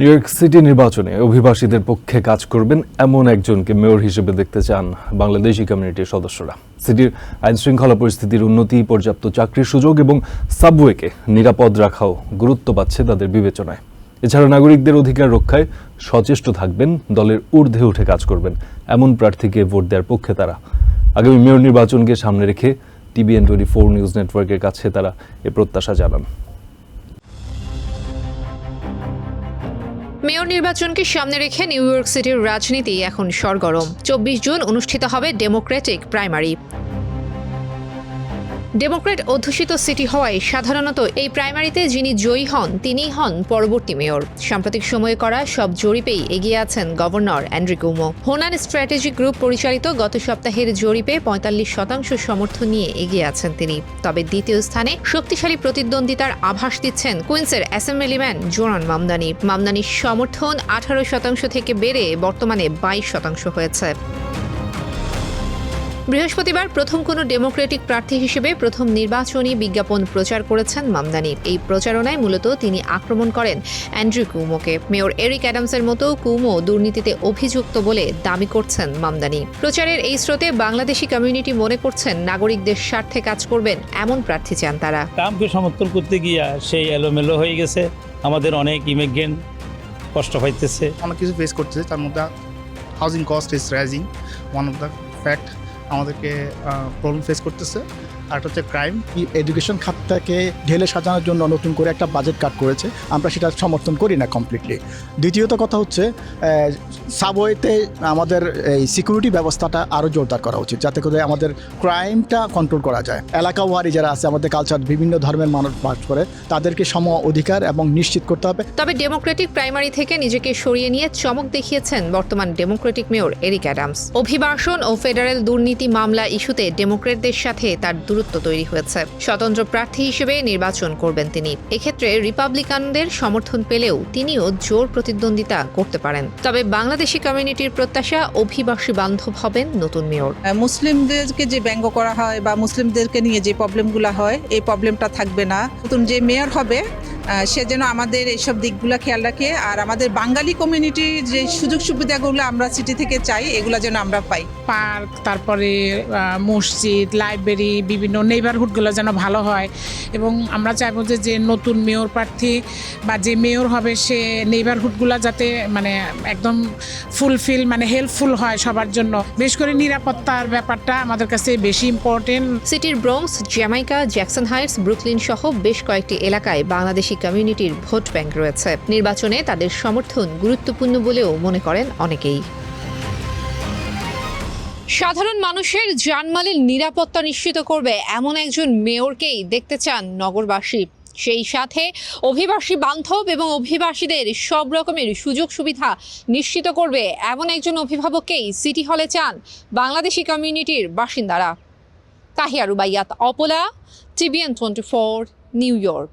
New York city নির্বাচনে অভিবাসীদের পক্ষে কাজ করবেন এমন একজনকে মেয়র হিসেবে দেখতে চান বাংলাদেশি কমিউনিটির সদস্যরা। সিটির আইন শৃঙ্খলা পরিস্থিতির উন্নতি, পর্যাপ্ত চাকরির সুযোগ এবং সাবওয়েকে নিরাপদ রাখাও গুরুত্ব পাচ্ছে তাদের বিবেচনায়। এছাড়া নাগরিকদের অধিকার রক্ষায় সচেষ্ট থাকবেন, দলের ঊর্ধ্বে উঠে কাজ করবেন এমন প্রার্থীকে ভোট দেওয়ার পক্ষে তারা। আগামী মেয়র নির্বাচনকে সামনে রেখে টিভিএন টোয়েন্টি ফোর নিউজ নেটওয়ার্কের কাছে তারা এ প্রত্যাশা জানান। মেয়র নির্বাচনকে সামনে রেখে নিউ ইয়র্ক সিটির রাজনীতি এখন সরগরম। চব্বিশ জুন অনুষ্ঠিত হবে ডেমোক্রেটিক প্রাইমারি। ডেমোক্রেট অধ্যুষিত সিটি হওয়ায় সাধারণত এই প্রাইমারিতে যিনি জয়ী হন, তিনিই হন পরবর্তী মেয়র। সাম্প্রতিক সময়ে করা সব জরিপেই এগিয়ে আছেন governor Andrew কুমো। Honan strategic group পরিচালিত গত সপ্তাহের জরিপে পঁয়তাল্লিশ শতাংশ সমর্থন নিয়ে এগিয়ে আছেন তিনি। তবে দ্বিতীয় স্থানে শক্তিশালী প্রতিদ্বন্দ্বিতার আভাস দিচ্ছেন কুইন্সের অ্যাসেম্বলিম্যান জোরান মামদানি। মামদানির সমর্থন আঠারো শতাংশ থেকে বেড়ে বর্তমানে বাইশ শতাংশ হয়েছে। বৃহস্পতিবার প্রথম কোনো ডেমোক্রেটিক প্রার্থী হিসেবে প্রথম নির্বাচনী বিজ্ঞাপন প্রচার করেছেন মামদানি এই প্রচারণায় মূলত তিনি আক্রমণ করেন অ্যান্ড্রু কুমোকে। মেয়র এরিক অ্যাডামসের মতো কুমো দুর্নীতিতে অভিযুক্ত বলে দাবি করছেন মামদানি। প্রচারের এই স্রোতে বাংলাদেশি কমিউনিটি মনে করছেন নাগরিকদের স্বার্থে কাজ করবেন এমন প্রার্থী চান তারা। ট্রাম্পকে সমর্থন করতে গিয়া সেই এলোমেলো হয়ে গেছে। আমাদের অনেক ইমিগ্রেন্ট কষ্ট পাইতেছে। অনেক কিছু ফেস করতেছে তার মধ্যে housing cost is rising one of the fact আমাদেরকে প্রবলেম ফেস করতেছে। আর একটা হচ্ছে ক্রাইম এডুকেশন খাতটাকে ঢেলে সাজানোর জন্য নতুন করে একটা বাজেট কাট করেছে। আমরা সেটা সমর্থন করি না কমপ্লিটলি দ্বিতীয়ত কথা হচ্ছে সাবওয়েতে আমাদের এই সিকিউরিটি ব্যবস্থাটা আরও জোরদার করা উচিত, যাতে করে আমাদের ক্রাইমটা কন্ট্রোল করা যায়। এলাকা ওয়ারি যারা আছে, আমাদের কালচার বিভিন্ন ধর্মের মানুষ বাস করে, তাদেরকে সম অধিকার এবং নিশ্চিত করতে হবে। তবে ডেমোক্রেটিক প্রাইমারি থেকে নিজেকে সরিয়ে নিয়ে চমক দেখিয়েছেন বর্তমান ডেমোক্রেটিক মেয়র এরিক অ্যাডামস অভিবাসন ও ফেডারেল দুর্নীতি মামলা ইস্যুতে ডেমোক্রেটদের সাথে তার দূরত্ব তৈরি হয়েছে। স্বতন্ত্র প্রার্থী হিসেবে নির্বাচন করবেন তিনি। এক্ষেত্রে রিপাবলিকানদের সমর্থন পেলেও তিনিও জোর প্রতিদ্বন্দ্বিতা করতে পারেন। তবে বাংলাদেশি কমিউনিটির প্রত্যাশা, অভিবাসী বান্ধব হবেন নতুন মেয়র। মুসলিমদেরকে যে ব্যঙ্গ করা হয় বা মুসলিমদেরকে নিয়ে যে প্রবলেমগুলো হয়, এই প্রবলেমটা থাকবে না। নতুন যে মেয়র হবে সে যেন আমাদের এইসব দিকগুলো খেয়াল রাখে। আর আমাদের বাঙালি কমিউনিটির যে সুযোগ সুবিধাগুলো আমরা সিটি থেকে চাই এগুলো যেন আমরা পাই। পার্ক তারপরে মসজিদ লাইব্রেরি বিভিন্ন নেইবারহুডগুলো যেন ভালো হয়। এবং আমরা চাইব যে যে নতুন মেয়র প্রার্থী বা যে মেয়র হবে সে নেইবারহুডগুলো যাতে মানে একদম ফুলফিল মানে হেল্পফুল হয় সবার জন্য। বেশ করে নিরাপত্তার ব্যাপারটা আমাদের কাছে বেশি ইম্পর্টেন্ট সিটির Bronx Jamaica Jackson Heights Brooklyn সহ বেশ কয়েকটি এলাকায় বাংলাদেশি কমিউনিটির ভোট ব্যাংক রয়েছে। নির্বাচনে তাদের সমর্থন গুরুত্বপূর্ণ বলেও মনে করেন অনেকেই। সাধারণ মানুষের জানমালের নিরাপত্তা নিশ্চিত করবে এমন একজন মেয়রকেই দেখতে চান নগরবাসী। সেই সাথে অভিবাসী বান্ধব এবং অভিবাসীদের সব রকমের সুযোগ সুবিধা নিশ্চিত করবে এমন একজন অভিভাবককেই সিটি হলে চান বাংলাদেশি কমিউনিটির বাসিন্দারা। Tahiya Rubaiyat, Apala TBN twenty four, New York.